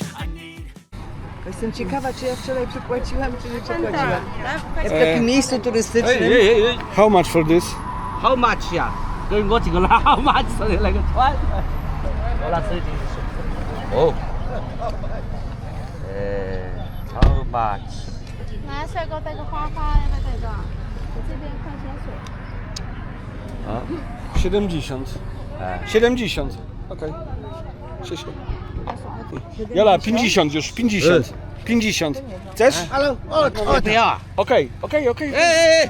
I. Jestem ciekawa, czy ja wczoraj przepłaciłam, czy nie przepłaciłam. Tak, Ja w takim miejscu turystycznym. Hey, hey, hey. How much for this? How much ya? Going go to how much? Sorry, like what? Wala sorry. Oh. Eh, how much? 拿帅哥带个花花，要不要带个？这边矿泉水。 70. 70. Okej. Krzysiu. Jola, 50 już, 50. 50. Chcesz? Ale od, od. Okej, okej, okej. Eee!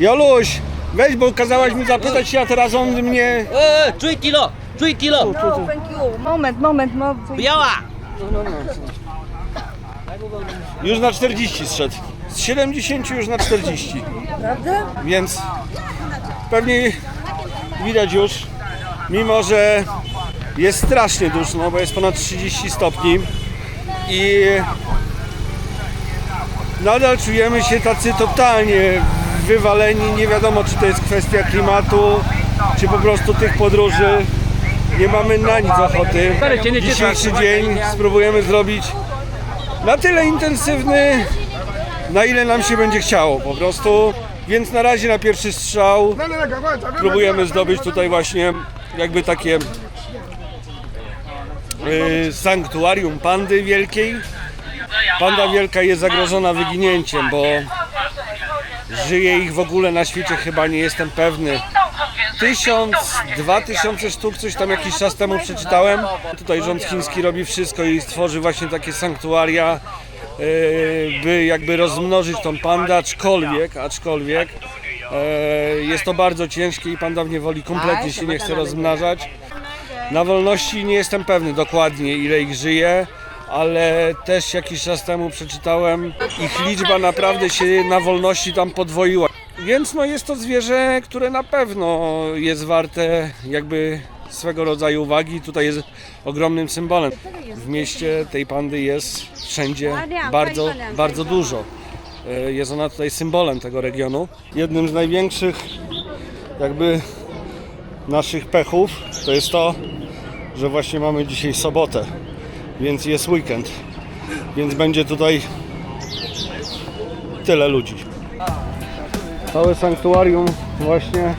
Joluś, weź, bo kazałaś mi zapytać się, a teraz on mnie... Eee, trzy kilo, trzy kilo. No, thank you. Moment, moment, no, moment. Biała. No, no, już na 40 zszedł. Z 70 już na 40. Prawda? Więc pewnie widać już, mimo że jest strasznie duszno, bo jest ponad 30 stopni i nadal czujemy się tacy totalnie wywaleni. Nie wiadomo, czy to jest kwestia klimatu, czy po prostu tych podróży. Nie mamy na nic ochoty. Dzisiejszy dzień spróbujemy zrobić na tyle intensywny, na ile nam się będzie chciało po prostu. Więc na razie na pierwszy strzał próbujemy zdobyć tutaj właśnie jakby takie sanktuarium pandy wielkiej. Panda wielka jest zagrożona wyginięciem, bo żyje ich w ogóle na świecie chyba nie jestem pewny. Tysiąc, dwa tysiące sztuk, coś tam jakiś czas temu przeczytałem. Tutaj rząd chiński robi wszystko i stworzy właśnie takie sanktuaria, e, by jakby rozmnożyć tą pandę, aczkolwiek, aczkolwiek e, jest to bardzo ciężkie i panda w niewoli kompletnie się nie chce rozmnażać. Na wolności nie jestem pewny dokładnie ile ich żyje, ale też jakiś czas temu przeczytałem, ich liczba naprawdę się na wolności tam podwoiła. Więc no jest to zwierzę, które na pewno jest warte jakby swego rodzaju uwagi. Tutaj jest ogromnym symbolem. W mieście tej pandy jest wszędzie bardzo, bardzo dużo. E, Jest ona tutaj symbolem tego regionu. Jednym z największych jakby naszych pechów to jest to, że właśnie mamy dzisiaj sobotę, więc jest weekend, więc będzie tutaj tyle ludzi. Całe sanktuarium właśnie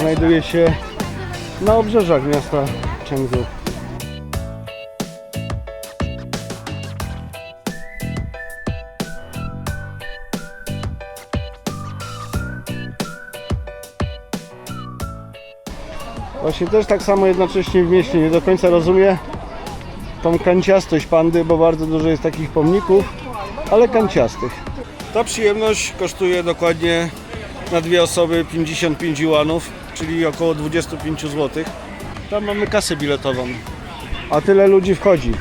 znajduje się na obrzeżach miasta Chengdu. Właśnie też tak samo jednocześnie w mieście nie do końca rozumie tą kanciastość pandy, bo bardzo dużo jest takich pomników, ale kanciastych. Ta przyjemność kosztuje dokładnie na dwie osoby 55 juanów, czyli około 25 zł. Tam mamy kasę biletową, a tyle ludzi wchodzi.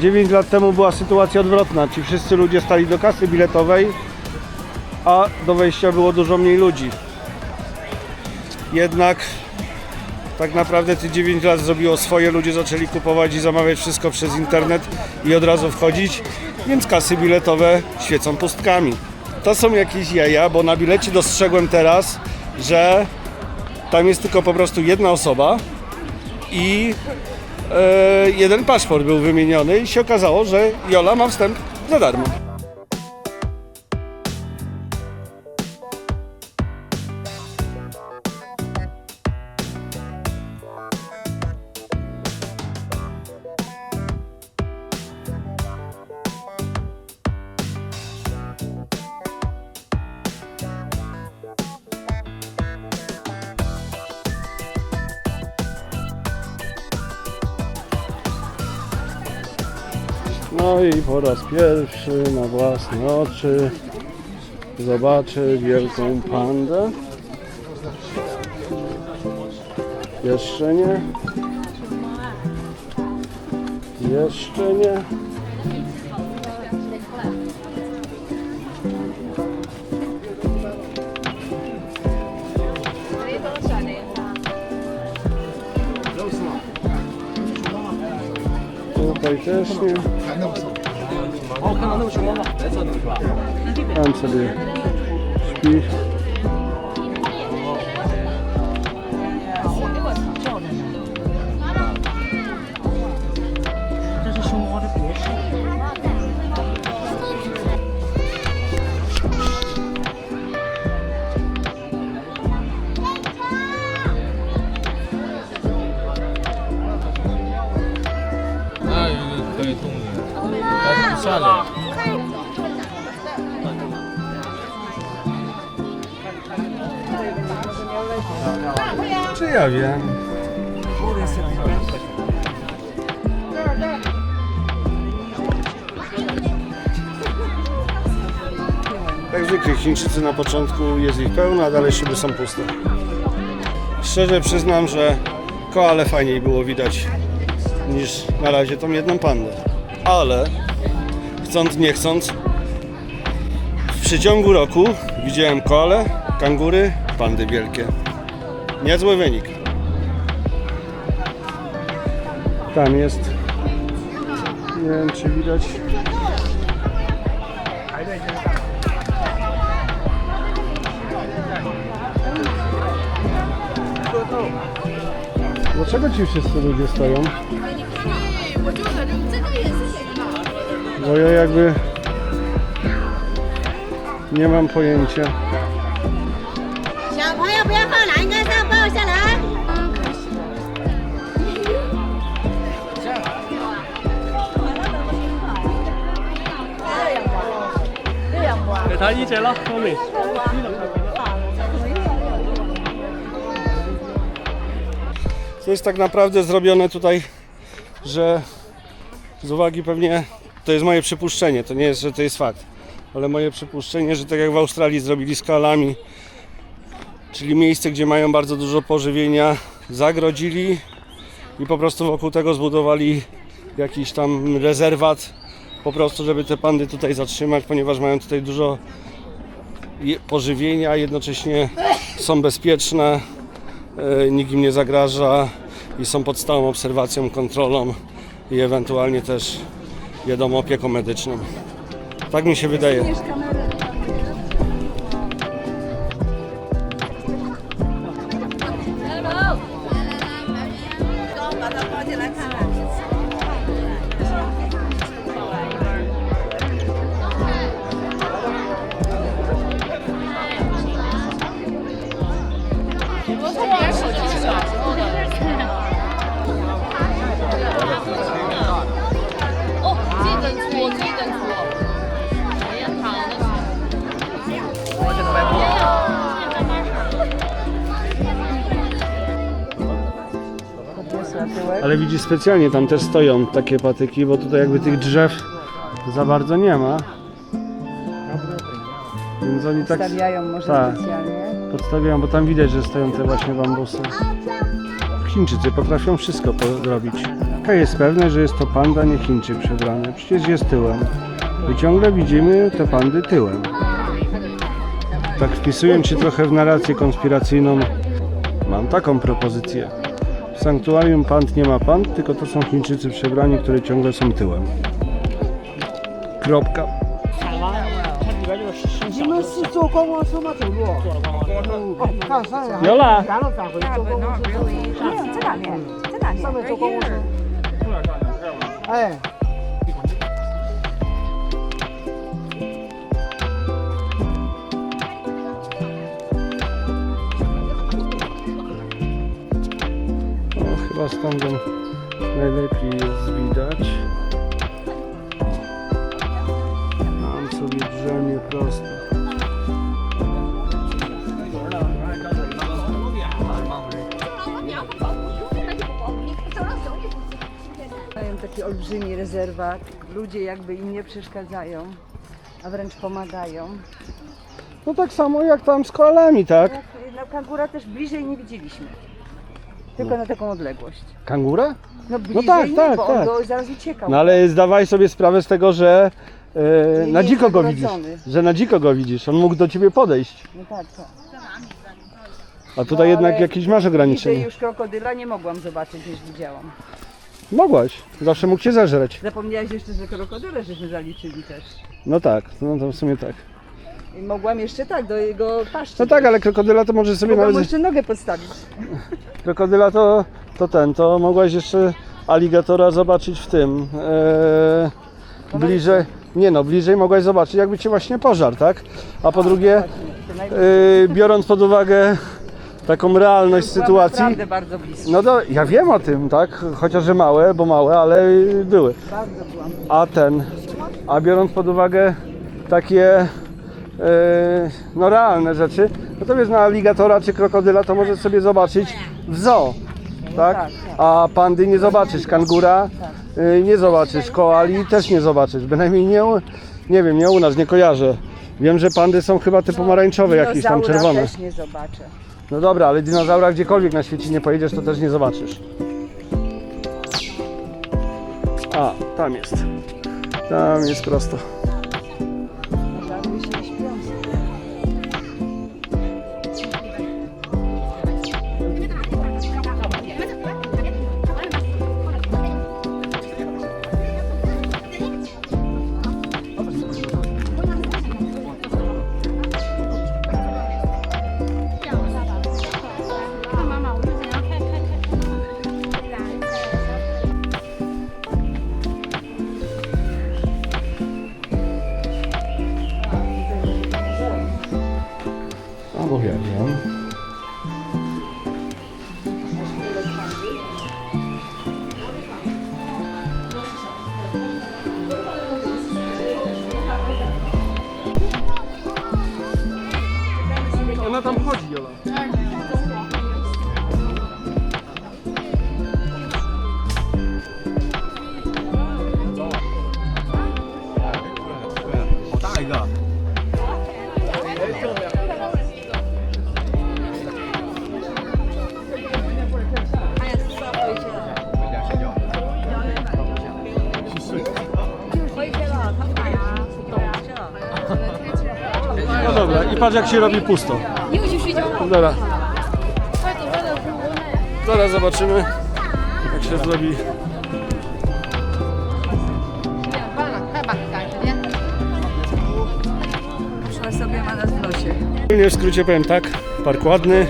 9 lat temu była sytuacja odwrotna. Ci wszyscy ludzie stali do kasy biletowej, a do wejścia było dużo mniej ludzi. Jednak tak naprawdę te 9 lat zrobiło swoje, ludzie zaczęli kupować i zamawiać wszystko przez internet i od razu wchodzić, więc kasy biletowe świecą pustkami. To są jakieś jaja, bo na bilecie dostrzegłem teraz, że tam jest tylko po prostu jedna osoba i e, jeden paszport był wymieniony i się okazało, że Jola ma wstęp za darmo. Po raz pierwszy na własne oczy zobaczę wielką pandę. Jeszcze nie. Jeszcze nie. Tutaj też nie. 哦，看到那个熊猫了，白色的是吧？ Czy ja wiem? Jak zwykle Chińczycy na początku jest ich pełno, a dalej szyby są puste. Szczerze przyznam, że koale fajniej było widać niż na razie tą jedną pandę. Ale chcąc nie chcąc w przeciągu roku widziałem koale, kangury, pandy wielkie. Niezły wynik. Tam jest. Nie wiem czy widać. Dlaczego ci wszyscy ludzie stoją? Bo ja jakby nie mam pojęcia. Để thấy dưới trẻ To jest tak naprawdę zrobione tutaj, że z uwagi pewnie, to jest moje przypuszczenie, to nie jest, że to jest fakt, ale moje przypuszczenie, że tak jak w Australii zrobili skalami, czyli miejsce, gdzie mają bardzo dużo pożywienia, zagrodzili i po prostu wokół tego zbudowali jakiś tam rezerwat, po prostu, żeby te pandy tutaj zatrzymać, ponieważ mają tutaj dużo pożywienia, jednocześnie są bezpieczne, nikt im nie zagraża i są pod stałą obserwacją, kontrolą i ewentualnie też jedą opieką medyczną. Tak mi się wydaje. Widzisz, specjalnie tam też stoją takie patyki, bo tutaj jakby tych drzew za bardzo nie ma. Więc oni tak Stawiają może Tak. specjalnie. podstawiają, bo tam widać, że stoją te właśnie bambusy. Chińczycy potrafią wszystko zrobić. Jaka jest pewne, że jest to panda, nie Chińczyk przebrany. Przecież jest tyłem. I ciągle widzimy te pandy tyłem. Tak wpisując się trochę w narrację konspiracyjną, mam taką propozycję. W sanktuarium pand nie ma pand, tylko to są Chińczycy przebrani, które ciągle są tyłem. Kropka. 你们是坐观光车吗？走路？坐了观光车。哦，看上来。有了然后返回坐观光车。这哪边？这哪边？上面坐观光车。哎， chyba stamtąd najlepiej jest widać. Mam sobie drzemie prosto. Mają taki olbrzymi rezerwat ludzie jakby im nie przeszkadzają, a wręcz pomagają. No tak samo jak tam z koalami, tak? Jak, no kangura też bliżej nie widzieliśmy. Tylko na taką odległość. Kangura? No bliżej tak, nie, tak, bo on tak. go zaraz uciekał. No ale zdawaj sobie sprawę z tego, że e, na dziko go widzisz. Że na dziko go widzisz. On mógł do ciebie podejść. No tak, tak. A tutaj No, jednak jakieś masz ograniczenie. już krokodyla nie mogłam zobaczyć niż widziałam. Mogłaś. Zawsze mógł cię zeżreć. Zapomniałaś jeszcze, że krokodyle żeśmy zaliczyli też. No tak, no to w sumie tak. I mogłam jeszcze tak, do jego paszczy. No tak, ale krokodyla to może sobie Mogłam nawet... jeszcze nogę podstawić. Krokodyla to, to ten, to mogłaś jeszcze aligatora zobaczyć w tym. E, bliżej. Nie no, bliżej mogłaś zobaczyć jakby cię właśnie pożar, tak? A po drugie, naj- e, biorąc pod uwagę taką realność byłam sytuacji. Naprawdę bardzo blisko. No to ja wiem o tym, tak? Chociaż małe, bo małe, ale były. Bardzo byłam. A ten, a biorąc pod uwagę takie no realne rzeczy, no to wiesz, na aligatora czy krokodyla to możesz sobie zobaczyć w zoo, tak? A pandy nie zobaczysz, kangura e, nie zobaczysz, koali też nie zobaczysz, bynajmniej nie, u- nie wiem, nie u nas, nie kojarzę. Wiem, że pandy są chyba te pomarańczowe, jakieś tam czerwone. też nie zobaczę. No dobra, ale dinozaura gdziekolwiek na świecie nie pojedziesz, to też nie zobaczysz. A, tam jest. Tam jest prosto. I patrz jak się robi pusto. Dobra. Zaraz zobaczymy, jak się zrobi. Szła sobie ma nas w nosie. Ogólnie w skrócie powiem tak, park ładny,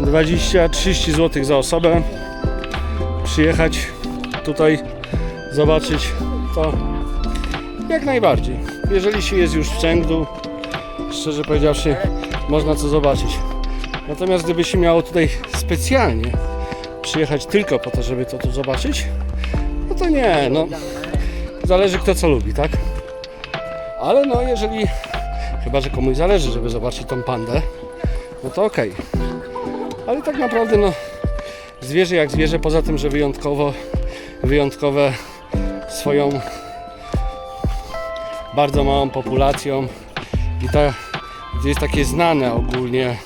20-30 zł za osobę. Przyjechać tutaj, zobaczyć to jak najbardziej. Jeżeli się jest już w Chengdu, szczerze powiedziawszy, można co zobaczyć. Natomiast gdyby się miało tutaj specjalnie przyjechać tylko po to, żeby to tu zobaczyć, no to nie, no zależy kto co lubi, tak? Ale no jeżeli Chyba, że komuś zależy, żeby zobaczyć tą pandę, no to okej. Ale tak naprawdę, no, zwierzę jak zwierzę, poza tym, że wyjątkowo, wyjątkowe swoją bardzo małą populacją i ta, jest takie znane ogólnie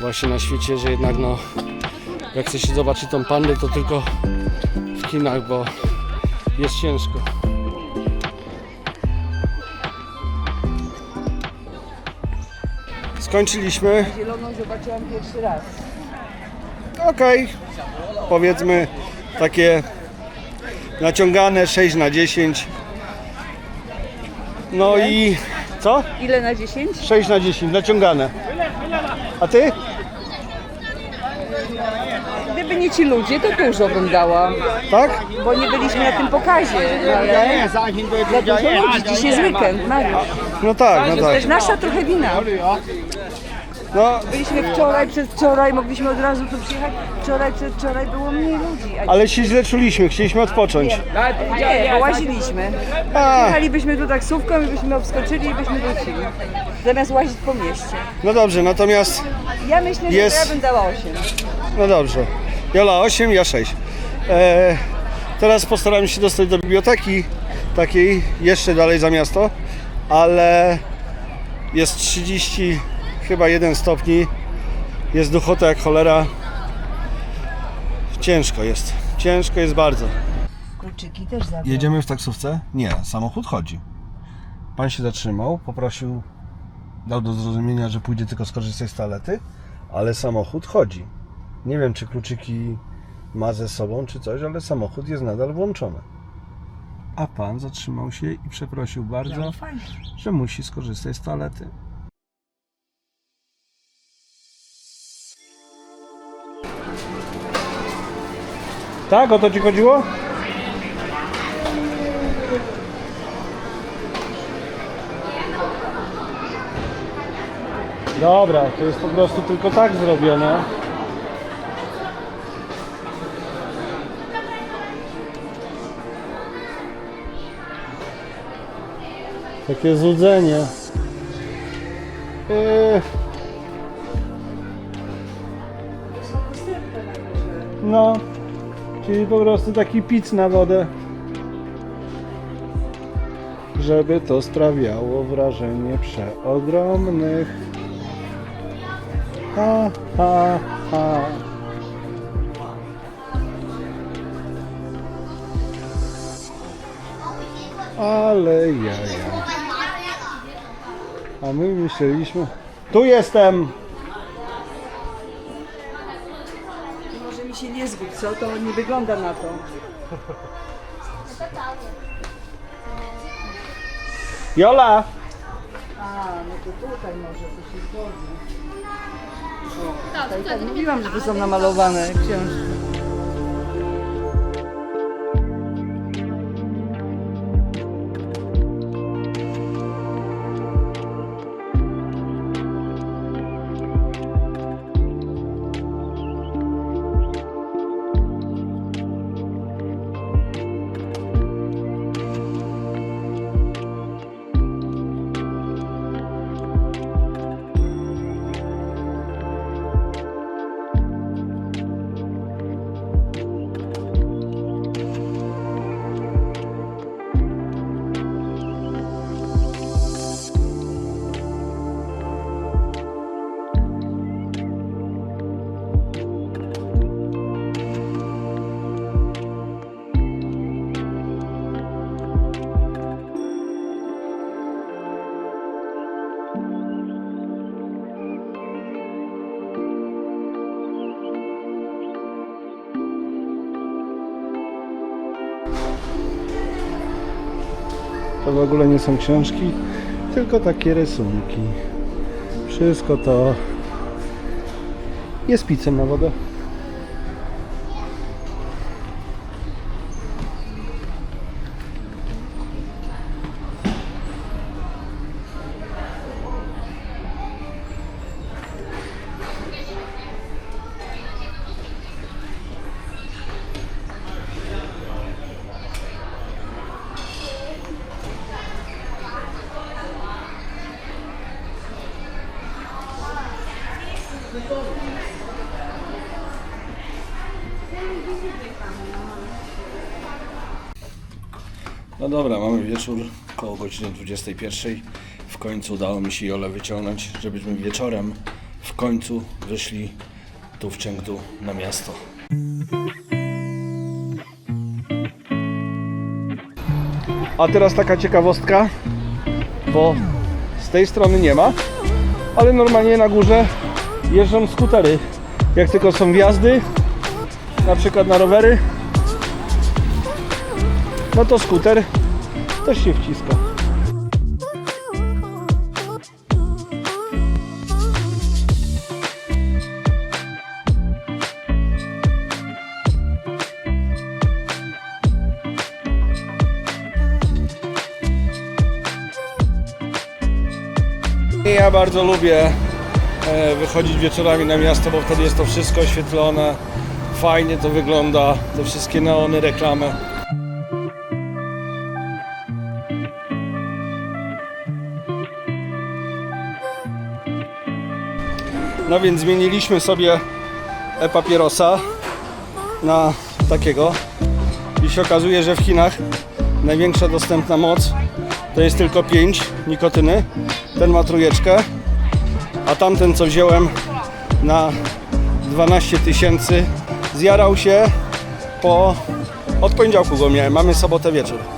właśnie na świecie, że jednak no, jak chce się zobaczyć tą pandę, to tylko w kinach, bo jest ciężko. Skończyliśmy. Zieloną zobaczyłam pierwszy raz. Okej, powiedzmy takie naciągane 6 na 10. No i co? Ile na 10? 6 na 10, naciągane. A ty? Gdyby nie ci ludzie, to dużo bym dała. Tak? Bo nie byliśmy na tym pokazie, ale za dużo ludzi. Dziś jest weekend, Mariusz. No tak, no To tak. jest nasza trochę wina. No, Byliśmy wczoraj, przedwczoraj, mogliśmy od razu tu przyjechać. Wczoraj, przedwczoraj było mniej ludzi. A ale się źle czuliśmy, chcieliśmy odpocząć. nie, bo łaziliśmy. A, Jechalibyśmy tu taksówką i byśmy obskoczyli i byśmy wrócili. Zamiast łazić po mieście. no dobrze, natomiast, Ja myślę, że Jest. ja bym dała 8. no dobrze. Jola 8, ja 6. E, teraz postaramy się dostać do biblioteki takiej jeszcze dalej za miasto, ale jest 30 chyba 1 stopni. Jest duchota jak cholera. Ciężko jest. Ciężko jest bardzo. Kluczyki też zabrał. Jedziemy w taksówce? Nie, samochód chodzi. Pan się zatrzymał, poprosił, dał do zrozumienia, że pójdzie tylko skorzystać z toalety, ale samochód chodzi. Nie wiem, czy kluczyki ma ze sobą, czy coś, ale samochód jest nadal włączony. A pan zatrzymał się i przeprosił bardzo, No że musi skorzystać z toalety. Tak, o to ci chodziło? Dobra, to jest po prostu tylko tak zrobione. Takie złudzenie. Eee. No, czyli po prostu taki pic na wodę. Żeby to sprawiało wrażenie przeogromnych. Ha, ha, ha. Ale jaja. A my myśleliśmy... Tu jestem! Co? To nie wygląda na to. Jola! A, no to tutaj może to się zgodzi. O, tak, tak, mówiłam, że to są namalowane książki. To w ogóle nie są książki, tylko takie rysunki. Wszystko to jest picem na wodę. No dobra, mamy wieczór koło godziny 21. W końcu udało mi się Jolę wyciągnąć, żebyśmy wieczorem w końcu wyszli tu w Chengdu na miasto. A teraz taka ciekawostka, bo z tej strony nie ma, ale normalnie na górze jeżdżą skutery. Jak tylko są wjazdy, na przykład na rowery, no to skuter też się wciska. Ja bardzo lubię e, wychodzić wieczorami na miasto, bo wtedy jest to wszystko oświetlone. Fajnie to wygląda, te wszystkie neony, reklamy. No więc zmieniliśmy sobie e-papierosa na takiego i się okazuje, że w Chinach największa dostępna moc to jest tylko 5 nikotyny. Ten ma trójeczkę, a tamten co wziąłem na 12 tysięcy zjarał się po... Od poniedziałku go miałem, mamy sobotę wieczór.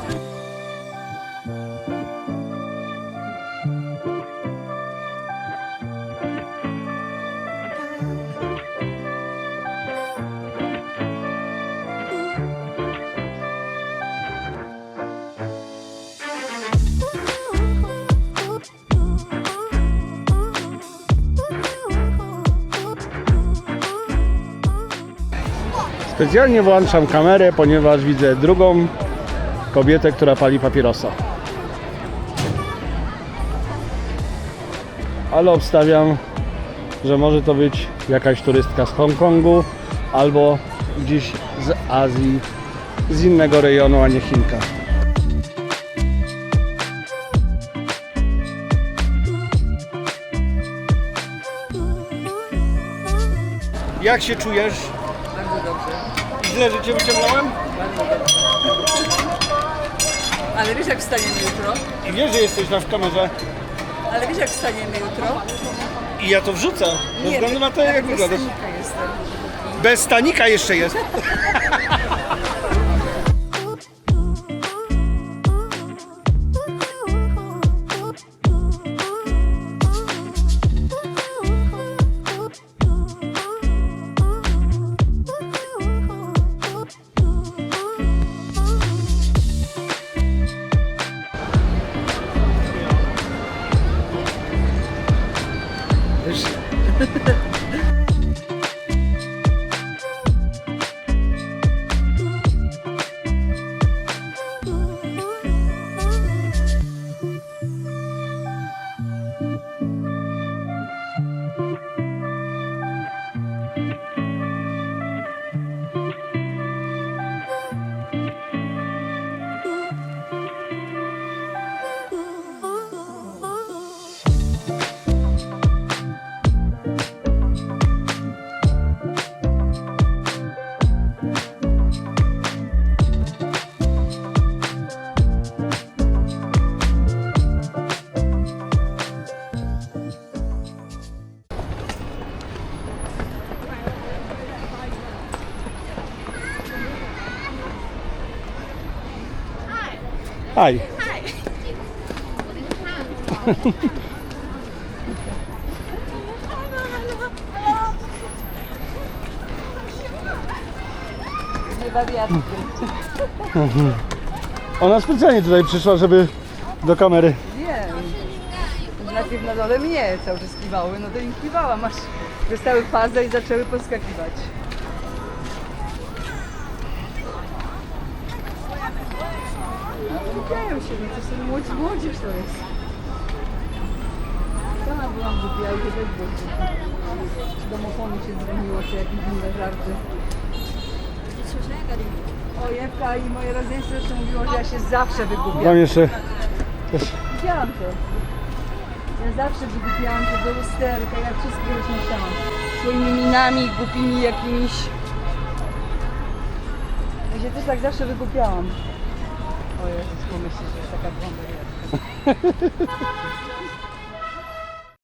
Specjalnie włączam kamerę, ponieważ widzę drugą kobietę, która pali papierosa. Ale obstawiam, że może to być jakaś turystka z Hongkongu albo gdzieś z Azji, z innego rejonu, a nie Chinka. Jak się czujesz? Źle, że cię wyciągnąłem? Ale wiesz jak wstaniemy jutro? I wiesz, że jesteś na w kamerze. Ale wiesz jak wstaniemy jutro? I ja to wrzucę. Bez względu na to, jak bez wyglądasz. stanika jestem. Bez stanika jeszcze jest. Hi. Wariatki. Ona specjalnie tutaj przyszła, żeby do kamery. Wiem. Najpierw na dole mnie cały czas kiwały, no to im kiwałam, aż dostały fazę i zaczęły poskakiwać. Wygają się, no to są młodzi, młodzież to jest. Sama byłam głupia, ale to też było. Domofonu się dzwoniło, czy jakieś inne żarty. O, Jewka i moje rodzeństwo jeszcze mówiło, że ja się zawsze wygłupiam. Tam jeszcze Widziałam to. Ja zawsze wygłupiałam się do lusterka, ja wszystko rozmieszałam. Swoimi minami, głupimi jakimiś. Ja się też tak zawsze wygłupiałam. O Jezus, pomyśl, że jest taka blonda